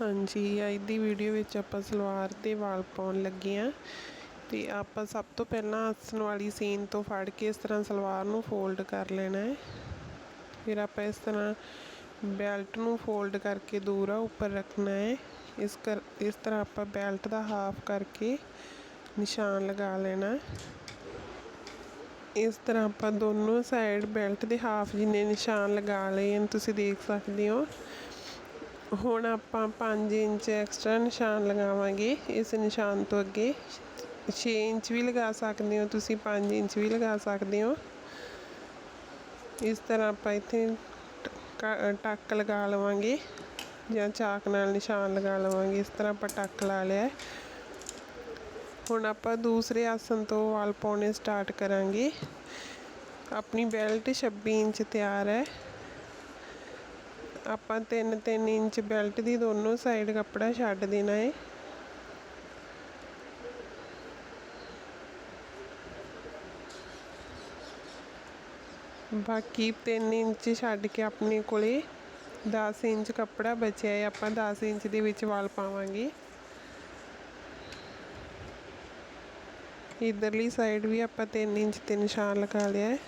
ਹਾਂਜੀ ਅੱਜ ਦੀ ਵੀਡੀਓ ਵਿੱਚ ਆਪਾਂ ਸਲਵਾਰ ਦੇ ਵਾਲ ਪਾਉਣ ਲੱਗੇ ਆ ਤੇ ਆਪਾਂ ਸਭ ਤੋਂ ਪਹਿਲਾਂ ਆਸਣ ਵਾਲੀ ਸੀਨ ਤੋਂ ਫੜ ਕੇ ਇਸ ਤਰ੍ਹਾਂ ਸਲਵਾਰ ਨੂੰ ਫੋਲਡ ਕਰ ਲੈਣਾ ਹੈ। ਫਿਰ ਆਪਾਂ ਇਸ ਤਰ੍ਹਾਂ ਬੈਲਟ ਨੂੰ ਫੋਲਡ ਕਰਕੇ ਦੂਰਾ ਉੱਪਰ ਰੱਖਣਾ ਹੈ। ਇਸ ਕਰ, ਇਸ ਤਰ੍ਹਾਂ ਆਪਾਂ ਬੈਲਟ ਦਾ ਹਾਫ ਕਰਕੇ ਨਿਸ਼ਾਨ ਲਗਾ ਲੈਣਾ ਇਸ ਤਰ੍ਹਾਂ ਆਪਾਂ ਦੋਨੋਂ ਸਾਈਡ ਬੈਲਟ ਦੇ ਹਾਫ ਜਿੰਨੇ ਨਿਸ਼ਾਨ ਲਗਾ ਲਏ ਹਨ, ਤੁਸੀਂ ਦੇਖ ਸਕਦੇ ਹੋ। ਹੁਣ ਆਪਾਂ 5 ਇੰਚ ਐਕਸਟਰਾ ਨਿਸ਼ਾਨ ਲਗਾਵਾਂਗੇ। ਇਸ ਨਿਸ਼ਾਨ ਤੋਂ ਅੱਗੇ 6 ਇੰਚ ਵੀ ਲਗਾ ਸਕਦੇ ਹੋ। ਤੁਸੀਂ 5 ਇੰਚ ਵੀ ਲਗਾ ਸਕਦੇ ਹੋ। ਇਸ ਤਰ੍ਹਾਂ ਆਪਾਂ ਇੱਥੇ ਟੱਕ ਲਗਾ ਲਵਾਂਗੇ ਜਾਂ ਚਾਕ ਨਾਲ ਨਿਸ਼ਾਨ ਲਗਾ ਲਵਾਂਗੇ। ਇਸ ਤਰ੍ਹਾਂ ਆਪਾਂ ਟੱਕ ਲਾ ਲਿਆ। ਹੁਣ ਆਪਾਂ ਦੂਸਰੇ ਆਸਨ ਤੋਂ ਵਾਲ ਪਾਉਣੇ ਸਟਾਰਟ ਕਰਾਂਗੇ। ਆਪਣੀ ਬੈਲਟ 26 ਇੰਚ ਤਿਆਰ ਹੈ। ਆਪਾਂ 3-3 ਇੰਚ ਬੈਲਟ ਦੀ ਦੋਨੋਂ ਸਾਈਡ ਕੱਪੜਾ ਛੱਡ ਦੇਣਾ ਹੈ ਬਾਕੀ 3 ਇੰਚ ਛੱਡ ਕੇ ਆਪਣੇ ਕੋਲੇ 10 ਇੰਚ ਕੱਪੜਾ ਬਚਿਆ ਹੈ ਆਪਾਂ 10 ਇੰਚ ਦੇ ਵਿੱਚ ਵਾਲ ਪਾਵਾਂਗੇ। ਇਧਰਲੀ ਸਾਈਡ ਵੀ ਆਪਾਂ 3 ਇੰਚ ਤੇ ਨਿਸ਼ਾਨ ਲਗਾ ਲਿਆ ਹੈ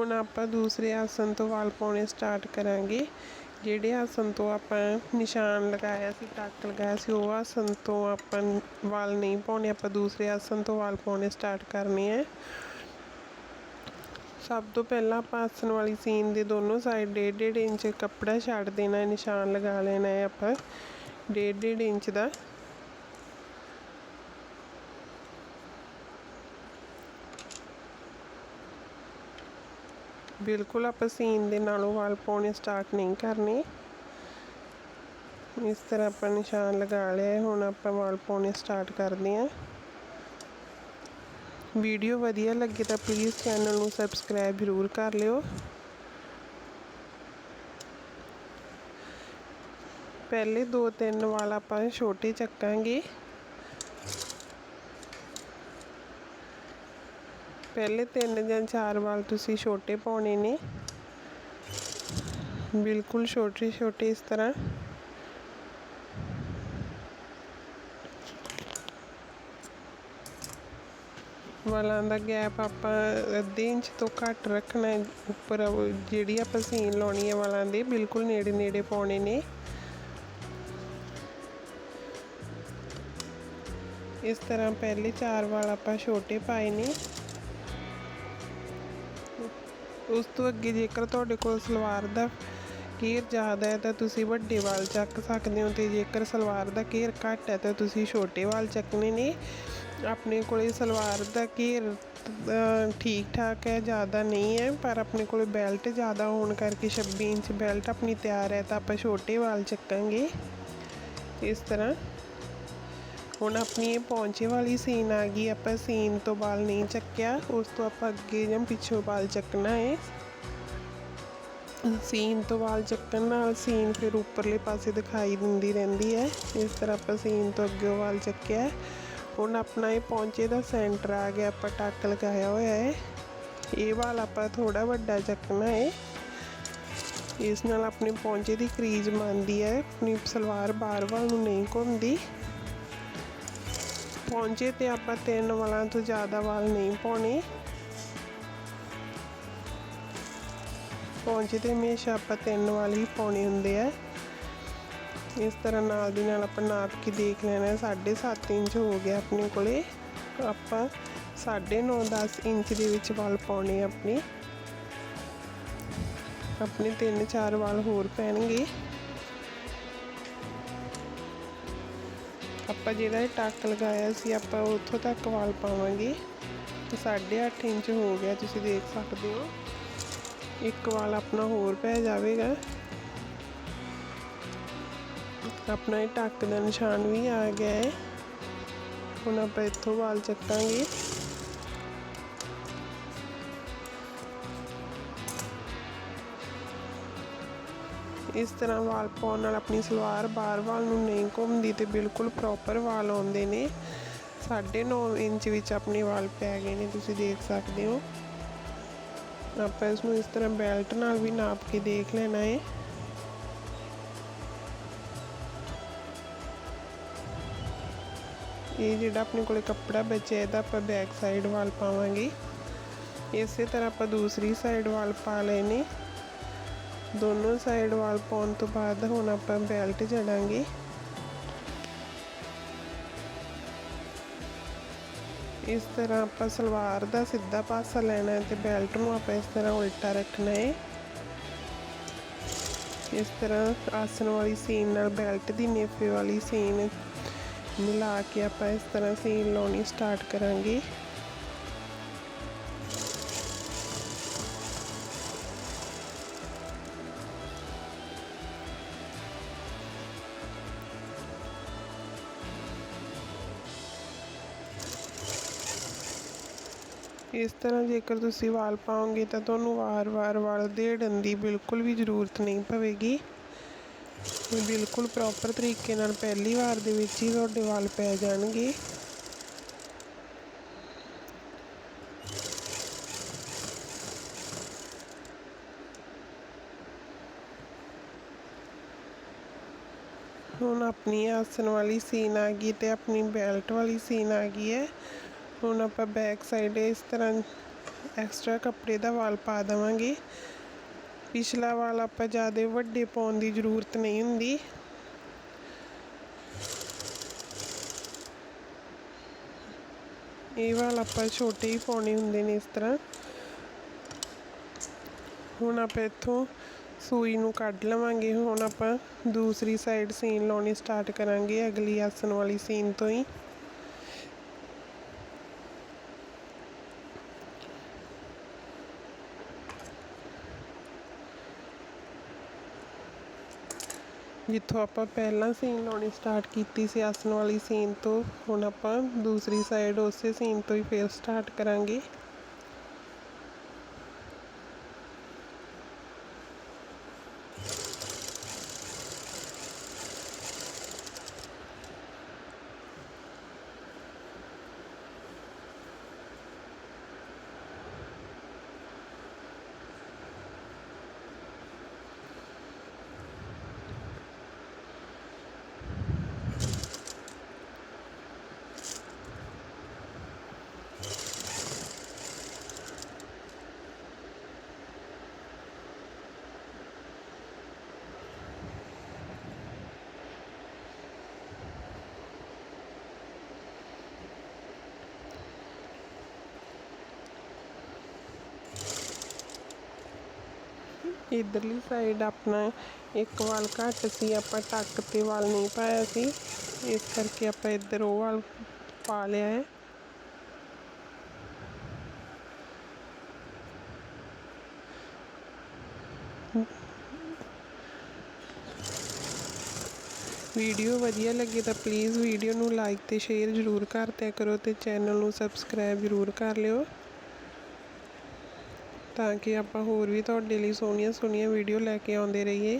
ਹੁਣ ਆਪਾਂ ਦੂਸਰੇ ਆਸਨ ਤੋਂ ਵਾਲ ਪਾਉਣੇ ਸਟਾਰਟ ਕਰਾਂਗੇ। ਜਿਹੜੇ ਆਸਨ ਤੋਂ ਆਪਾਂ ਨਿਸ਼ਾਨ ਲਗਾਇਆ ਸੀ ਟੱਕ ਲਗਾਇਆ ਸੀ, ਉਹ ਆਸਨ ਤੋਂ ਆਪਾਂ ਵਾਲ ਨਹੀਂ ਪਾਉਣੇ, ਆਪਾਂ ਦੂਸਰੇ ਆਸਨ ਤੋਂ ਵਾਲ ਪਾਉਣੇ ਸਟਾਰਟ ਕਰਨੇ ਹੈ ਸਭ ਤੋਂ ਪਹਿਲਾਂ ਆਪਾਂ ਆਸਨ ਵਾਲੀ ਸੀਨ ਦੇ ਦੋਨੋਂ ਸਾਈਡ ਡੇਢ ਡੇਢ ਇੰਚ ਕੱਪੜਾ ਛੱਡ ਦੇਣਾ, ਨਿਸ਼ਾਨ ਲਗਾ ਲੈਣਾ ਹੈ ਆਪਾਂ। ਡੇਢ ਡੇਢ ਇੰਚ ਦਾ। ਬਿਲਕੁਲ ਆਪਾਂ ਸੀਨ ਦੇ ਨਾਲੋਂ ਵਾਲ ਪਾਉਣੇ ਸਟਾਰਟ ਨਹੀਂ ਕਰਨੇ। ਇਸ ਤਰ੍ਹਾਂ ਆਪਾਂ ਨਿਸ਼ਾਨ ਲਗਾ ਲਿਆ, ਹੁਣ ਆਪਾਂ ਵਾਲ ਪਾਉਣੇ ਸਟਾਰਟ ਕਰਦੇ ਹਾਂ। ਵੀਡੀਓ ਵਧੀਆ ਲੱਗੇ ਤਾਂ ਪਲੀਜ਼ ਚੈਨਲ ਨੂੰ ਸਬਸਕ੍ਰਾਈਬ ਜ਼ਰੂਰ ਕਰ ਲਿਓ। ਪਹਿਲੇ ਦੋ ਤਿੰਨ ਵਾਲ ਆਪਾਂ ਛੋਟੇ ਚੱਕਾਂਗੇ। ਪਹਿਲੇ ਤਿੰਨ ਜਾਂ ਚਾਰ ਵਾਲ ਤੁਸੀਂ ਛੋਟੇ ਪਾਉਣੇ ਨੇ। ਬਿਲਕੁਲ ਛੋਟੇ ਛੋਟੇ ਇਸ ਤਰ੍ਹਾਂ। ਵਾਲਾਂ ਦਾ ਗੈਪ ਆਪਾਂ ਅੱਧੇ ਇੰਚ ਤੋਂ ਘੱਟ ਰੱਖਣਾ ਹੈ। ਉੱਪਰ ਜਿਹੜੀ ਆਪਾਂ ਸੀਨ ਲਾਉਣੀ ਹੈ ਵਾਲਾਂ ਦੇ, ਬਿਲਕੁਲ ਨੇੜੇ ਨੇੜੇ ਪਾਉਣੇ ਨੇ। ਇਸ ਤਰ੍ਹਾਂ ਪਹਿਲੇ ਚਾਰ ਵਾਲ ਆਪਾਂ ਛੋਟੇ ਪਾਏ ਨੇ। ਉਸ ਤੋਂ ਅੱਗੇ ਜੇਕਰ ਤੁਹਾਡੇ ਕੋਲ ਸਲਵਾਰ ਦਾ ਘੇਰ ਜ਼ਿਆਦਾ ਹੈ ਤਾਂ ਤੁਸੀਂ ਵੱਡੇ ਵਾਲ ਚੱਕ ਸਕਦੇ ਹੋ ਤੇ ਜੇਕਰ ਸਲਵਾਰ ਦਾ ਘੇਰ ਘੱਟ ਹੈ ਤਾਂ ਤੁਸੀਂ ਛੋਟੇ ਵਾਲ ਚੱਕਣੇ ਨੇ। ਆਪਣੇ ਕੋਲੇ ਸਲਵਾਰ ਦਾ ਘੇਰ ਠੀਕ ਠਾਕ ਹੈ, ਜ਼ਿਆਦਾ ਨਹੀਂ ਹੈ, ਪਰ ਆਪਣੇ ਕੋਲ ਬੈਲਟ ਜ਼ਿਆਦਾ ਹੋਣ ਕਰਕੇ 26 ਇੰਚ ਬੈਲਟ ਆਪਣੀ ਤਿਆਰ ਹੈ ਤਾਂ ਆਪਾਂ ਛੋਟੇ ਵਾਲ ਚੱਕਾਂਗੇ। ਇਸ ਤਰ੍ਹਾਂ ਹੁਣ ਆਪਣੀ ਇਹ ਪੌਂਚੇ ਵਾਲੀ ਸੀਨ ਆ ਗਈ। ਆਪਾਂ ਸੀਨ ਤੋਂ ਬਾਲ ਨਹੀਂ ਚੱਕਿਆ। ਉਸ ਤੋਂ ਆਪਾਂ ਅੱਗੇ ਜਾਂ ਪਿੱਛੋਂ ਬਾਲ ਚੱਕਣਾ ਹੈ ਸੀਨ ਤੋਂ ਵਾਲ ਚੱਕਣ ਨਾਲ ਸੀਨ ਫਿਰ ਉੱਪਰਲੇ ਪਾਸੇ ਦਿਖਾਈ ਦਿੰਦੀ ਰਹਿੰਦੀ ਹੈ। ਇਸ ਤਰ੍ਹਾਂ ਆਪਾਂ ਸੀਨ ਤੋਂ ਅੱਗੇ ਵਾਲ ਚੱਕਿਆ। ਹੁਣ ਆਪਣਾ ਇਹ ਪੌਂਚੇ ਦਾ ਸੈਂਟਰ ਆ ਗਿਆ। ਆਪਾਂ ਟੱਕ ਲਗਾਇਆ ਹੋਇਆ ਹੈ। ਇਹ ਵਾਲ ਆਪਾਂ ਥੋੜਾ ਵੱਡਾ ਚੱਕਣਾ ਹੈ ਇਸ ਨਾਲ ਆਪਣੇ ਪੌਂਚੇ ਦੀ ਕਰੀਜ਼ ਮੰਨਦੀ ਹੈ। ਆਪਣੀ ਸਲਵਾਰ ਬਾਰ-ਬਾਰ ਨੂੰ ਨਹੀਂ ਘੁੰਮਦੀ। ਪਹੁੰਚੇ ਤੇ ਆਪਾਂ ਤਿੰਨ ਵਾਲਾਂ ਤੋਂ ਜ਼ਿਆਦਾ ਵਾਲ ਨਹੀਂ ਪਾਉਣੇ। ਪਹੁੰਚੇ ਤੇ ਹਮੇਸ਼ਾ ਆਪਾਂ ਤਿੰਨ ਵਾਲ ਹੀ ਪਾਉਣੇ ਹੁੰਦੇ ਆ। ਇਸ ਤਰ੍ਹਾਂ ਨਾਲ ਦੀ ਨਾਲ ਆਪਾਂ ਨਾਪ ਕੇ ਦੇਖ ਲੈਣਾ ਹੈ 7.5 ਇੰਚ ਹੋ ਗਿਆ ਆਪਣੇ ਕੋਲੇ। ਆਪਾਂ 9.5 10 ਇੰਚ ਦੇ ਵਿੱਚ ਵਾਲ ਪਾਉਣੇ ਆਪਣੇ। ਆਪਣੇ ਤਿੰਨ ਚਾਰ ਵਾਲ ਹੋਰ ਪੈਣਗੇ। ਆਪਾਂ ਜਿਹੜਾ ਇਹ ਟੱਕ ਲਗਾਇਆ ਸੀ, ਆਪਾਂ ਉੱਥੋਂ ਤੱਕ ਵਾਲ ਪਾਵਾਂਗੇ। ਤੇ 8.5 ਇੰਚ ਹੋ ਗਿਆ, ਤੁਸੀਂ ਦੇਖ ਸਕਦੇ ਹੋ। ਇੱਕ ਵਾਲ ਆਪਣਾ ਹੋਰ ਪੈ ਜਾਵੇਗਾ। ਆਪਣਾ ਇਹ ਟੱਕ ਦਾ ਨਿਸ਼ਾਨ ਵੀ ਆ ਗਿਆ ਹੈ ਹੁਣ ਆਪਾਂ ਇੱਥੋਂ ਵਾਲ ਚੱਕਾਂਗੇ। ਇਸ ਤਰ੍ਹਾਂ ਵਾਲ ਪਾਉਣ ਨਾਲ ਆਪਣੀ ਸਲਵਾਰ ਬਾਰ ਵਾਲ ਨੂੰ ਨਹੀਂ ਘੁੰਮਦੀ ਤੇ ਬਿਲਕੁਲ ਪ੍ਰੋਪਰ ਵਾਲ ਆਉਂਦੇ ਨੇ। 9.5 ਇੰਚ ਵਿੱਚ ਆਪਣੇ ਵਾਲ ਪੈ ਗਏ ਨੇ, ਤੁਸੀਂ ਦੇਖ ਸਕਦੇ ਹੋ। ਆਪਾਂ ਇਸ ਨੂੰ ਇਸ ਤਰ੍ਹਾਂ ਬੈਲਟ ਨਾਲ ਵੀ ਨਾਪ ਕੇ ਦੇਖ ਲੈਣਾ ਹੈ। ਇਹ ਜਿਹੜਾ ਆਪਣੇ ਕੋਲੇ ਕੱਪੜਾ ਬਚਿਆ, ਇਹਦਾ ਆਪਾਂ ਬੈਕ ਸਾਈਡ ਵਾਲ ਪਾਵਾਂਗੇ। ਇਸੇ ਤਰ੍ਹਾਂ ਆਪਾਂ ਦੂਸਰੀ ਸਾਈਡ ਵਾਲ ਪਾ ਲਏ ਨੇ। ਦੋਨੋਂ ਸਾਈਡ ਵਾਲ ਪਾਉਣ ਤੋਂ ਬਾਅਦ ਹੁਣ ਆਪਾਂ ਬੈਲਟ ਜੜਾਂਗੇ। ਇਸ ਤਰ੍ਹਾਂ ਆਪਾਂ ਸਲਵਾਰ ਦਾ ਸਿੱਧਾ ਪਾਸਾ ਲੈਣਾ ਹੈ ਤੇ ਬੈਲਟ ਨੂੰ ਆਪਾਂ ਇਸ ਤਰ੍ਹਾਂ ਉਲਟਾ ਰੱਖਣਾ ਹੈ। ਇਸ ਤਰ੍ਹਾਂ ਆਸਣ ਵਾਲੀ ਸੀਨ ਨਾਲ ਬੈਲਟ ਦੀ ਨੇਫੇ ਵਾਲੀ ਸੀਨ ਮਿਲਾ ਕੇ ਆਪਾਂ ਇਸ ਤਰ੍ਹਾਂ ਸੀਨ ਲਾਉਣੀ ਸਟਾਰਟ ਕਰਾਂਗੇ। ਇਸ ਤਰ੍ਹਾਂ ਜੇਕਰ ਤੁਸੀਂ ਵਾਲ ਪਾਓਗੇ ਤਾਂ ਤੁਹਾਨੂੰ ਵਾਰ-ਵਾਰ ਵਾਲ ਦੇੜਨ ਦੀ ਬਿਲਕੁਲ ਵੀ ਜ਼ਰੂਰਤ ਨਹੀਂ ਪਵੇਗੀ। ਬਿਲਕੁਲ ਪ੍ਰੋਪਰ ਤਰੀਕੇ ਨਾਲ ਪਹਿਲੀ ਵਾਰ ਦੇ ਵਿੱਚ ਹੀ ਤੁਹਾਡੇ ਵਾਲ ਪੈ ਜਾਣਗੇ। ਹੁਣ ਆਪਣੀ ਆਸਨ ਵਾਲੀ ਸੀਨ ਆ ਗਈ ਤੇ ਆਪਣੀ ਬੈਲਟ ਵਾਲੀ ਸੀਨ ਆ ਗਈ ਹੈ। ਹੁਣ ਆਪਾਂ ਬੈਕ ਸਾਈਡ ਇਸ ਤਰ੍ਹਾਂ ਐਕਸਟਰਾ ਕੱਪੜੇ ਦਾ ਵਾਲ ਪਾ ਦੇਵਾਂਗੇ। ਪਿਛਲਾ ਵਾਲ ਆਪਾਂ ਜ਼ਿਆਦਾ ਵੱਡੇ ਪਾਉਣ ਦੀ ਜ਼ਰੂਰਤ ਨਹੀਂ ਹੁੰਦੀ। ਇਹ ਵਾਲ ਆਪਾਂ ਛੋਟੇ ਹੀ ਪਾਉਣੇ ਹੁੰਦੇ ਨੇ ਇਸ ਤਰ੍ਹਾਂ। ਹੁਣ ਆਪਾਂ ਇੱਥੋਂ ਸੂਈ ਨੂੰ ਕੱਢ ਲਵਾਂਗੇ। ਹੁਣ ਆਪਾਂ ਦੂਸਰੀ ਸਾਈਡ ਸੀਨ ਲਾਉਣੀ ਸਟਾਰਟ ਕਰਾਂਗੇ। ਅਗਲੀ ਆਸਨ ਵਾਲੀ ਸੀਨ ਤੋਂ ਹੀ। ਜਿੱਥੋਂ ਆਪਾਂ ਪਹਿਲਾਂ ਸੀਨ ਲਾਉਣੀ ਸਟਾਰਟ ਕੀਤੀ ਸੀ ਆਸਣ ਵਾਲੀ ਸੀਨ ਤੋਂ, ਹੁਣ ਆਪਾਂ ਦੂਸਰੀ ਸਾਈਡ ਉਸੇ ਸੀਨ ਤੋਂ ਹੀ ਫਿਰ ਸਟਾਰਟ ਕਰਾਂਗੇ। ਇਧਰਲੀ ਸਾਈਡ ਆਪਣਾ ਇੱਕ ਵਾਲ ਘੱਟ ਸੀ, ਆਪਾਂ ਟੱਕ ਤੇ ਵਾਲ ਨਹੀਂ ਪਾਇਆ ਸੀ। ਇਸ ਕਰਕੇ ਆਪਾਂ ਇੱਧਰ ਉਹ ਵਾਲ ਪਾ ਲਿਆ ਹੈ। ਵੀਡੀਓ ਵਧੀਆ ਲੱਗੇ ਤਾਂ ਪਲੀਜ਼ ਵੀਡੀਓ ਨੂੰ ਲਾਈਕ ਤੇ ਸ਼ੇਅਰ ਜ਼ਰੂਰ ਕਰ ਦਿਆ ਕਰੋ ਤੇ ਚੈਨਲ ਨੂੰ ਸਬਸਕ੍ਰਾਈਬ ਜ਼ਰੂਰ ਕਰ ਲਿਓ। ਤਾਂ ਕਿ ਆਪਾਂ ਹੋਰ ਵੀ ਤੁਹਾਡੇ ਲਈ ਸੋਹਣੀਆਂ ਸੋਹਣੀਆਂ ਵੀਡੀਓ ਲੈ ਕੇ ਆਉਂਦੇ ਰਹੀਏ।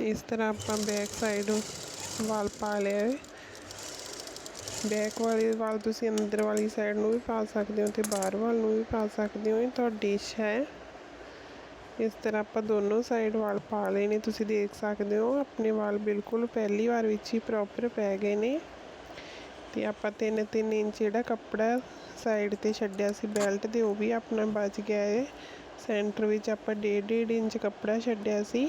ਇਸ ਤਰ੍ਹਾਂ ਆਪਾਂ ਬੈਕ ਸਾਈਡ ਵਾਲ ਪਾ ਲਿਆ ਹੈ। ਬੈਕ ਵਾਲੇ ਵਾਲ ਤੁਸੀਂ ਅੰਦਰ ਵਾਲੀ ਸਾਈਡ ਨੂੰ ਵੀ ਪਾ ਸਕਦੇ ਹੋ ਤੇ ਬਾਹਰ ਵਾਲ ਨੂੰ ਵੀ ਪਾ ਸਕਦੇ ਹੋ, ਇਹ ਤੁਹਾਡੀ ਇੱਛਾ ਹੈ। ਇਸ ਤਰ੍ਹਾਂ ਆਪਾਂ ਦੋਨੋਂ ਸਾਈਡ ਵਾਲ ਪਾ ਲਏ ਨੇ, ਤੁਸੀਂ ਦੇਖ ਸਕਦੇ ਹੋ, ਆਪਣੇ ਵਾਲ ਬਿਲਕੁਲ ਪਹਿਲੀ ਵਾਰ ਵਿੱਚ ਹੀ ਪ੍ਰੋਪਰ ਪੈ ਗਏ ਨੇ। ਅਤੇ ਆਪਾਂ 3-3 ਇੰਚ ਜਿਹੜਾ ਕੱਪੜਾ ਸਾਈਡ ਤੇ ਛੱਡਿਆ ਸੀ ਬੈਲਟ ਦੇ ਉਹ ਵੀ ਆਪਣਾ ਬਚ ਗਿਆ ਹੈ ਸੈਂਟਰ ਵਿੱਚ ਆਪਾਂ 1.5 ਇੰਚ ਕੱਪੜਾ ਛੱਡਿਆ ਸੀ।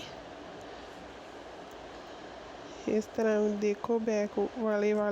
ਇਸ ਤਰ੍ਹਾਂ ਦੇਖੋ ਬੈਕ ਵਾਲੇ ਵਾਲ